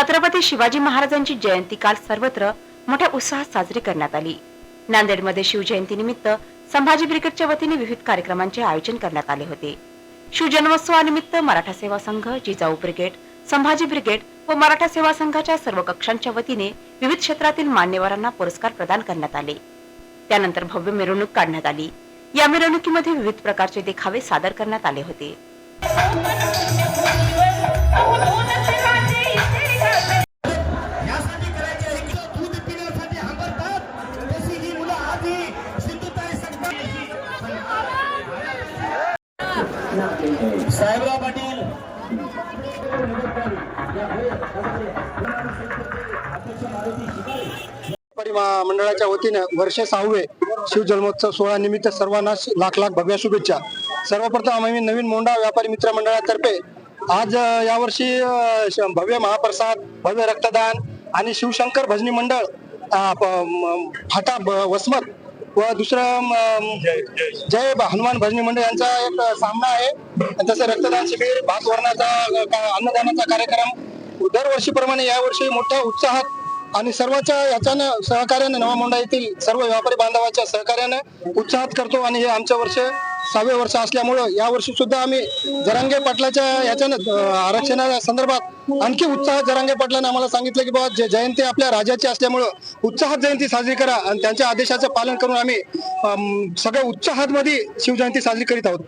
छत्रपती शिवाजी महाराजांची जयंती काल सर्वत्र मोठ्या उत्साहात साजरी करण्यात आली. नांदेडमध्ये शिवजयंतीनिमित्त संभाजी ब्रिगेडच्या वतीने विविध कार्यक्रमांचे आयोजन करण्यात आले होते. शिवजन्मोत्सवानिमित्त मराठा सेवा संघ जिजाऊ ब्रिगेड संभाजी ब्रिगेड व मराठा सेवा संघाच्या सर्व कक्षांच्या वतीने विविध क्षेत्रातील मान्यवरांना पुरस्कार प्रदान करण्यात आले. त्यानंतर भव्य मिरवणूक काढण्यात आली. या मिरवणुकीमध्ये विविध प्रकारचे देखावे सादर करण्यात आले होते. साहेबराव पाटील. मंडळाच्या वतीनं वर्ष सहावे शिवजन्मोत्सव सोहळा निमित्त सर्वांना लाख लाख भव्य शुभेच्छा. सर्वप्रथम आम्ही नवीन मोंडा व्यापारी मित्र मंडळातर्फे आज अ, यावर्षी भव्य महाप्रसाद भव्य रक्तदान आणि शिवशंकर भजनी मंडळ फाटा वसमत व दुसरं जय हनुमान भजनी मंडळ यांचा एक सामना आहे. तसं रक्तदान शिबिर भात वर्णाचा अन्नदानाचा कार्यक्रम दरवर्षीप्रमाणे यावर्षी मोठ्या उत्साहात आणि सर्वांच्या याच्यानं सहकार्याने नवा मुंडा येथील सर्व व्यापारी बांधवाच्या सहकार्याने उत्साहात करतो. आणि हे आमच्या वर्ष सहावे वर्ष असल्यामुळं या वर्षी सुद्धा आम्ही जरांगे पाटलाच्या याच्यानं अं, आरक्षणा संदर्भात आणखी उत्साहात जरांगे पाटलाने आम्हाला सांगितलं की बाबा जे जयंती आपल्या राजाची असल्यामुळं उत्साहात जयंती साजरी करा आणि त्यांच्या आदेशाचं पालन करून आम्ही सगळ्या उत्साहात मध्ये शिवजयंती साजरी करीत आहोत.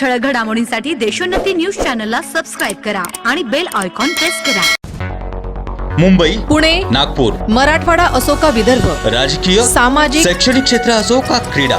ठळक घडामोडींसाठी देशोन्नती न्यूज चॅनलला सबस्क्राईब करा आणि बेल आयकॉन प्रेस करा. मुंबई पुणे नागपूर मराठवाडा असो का विदर्भ राजकीय सामाजिक शैक्षणिक क्षेत्र असो का क्रीडा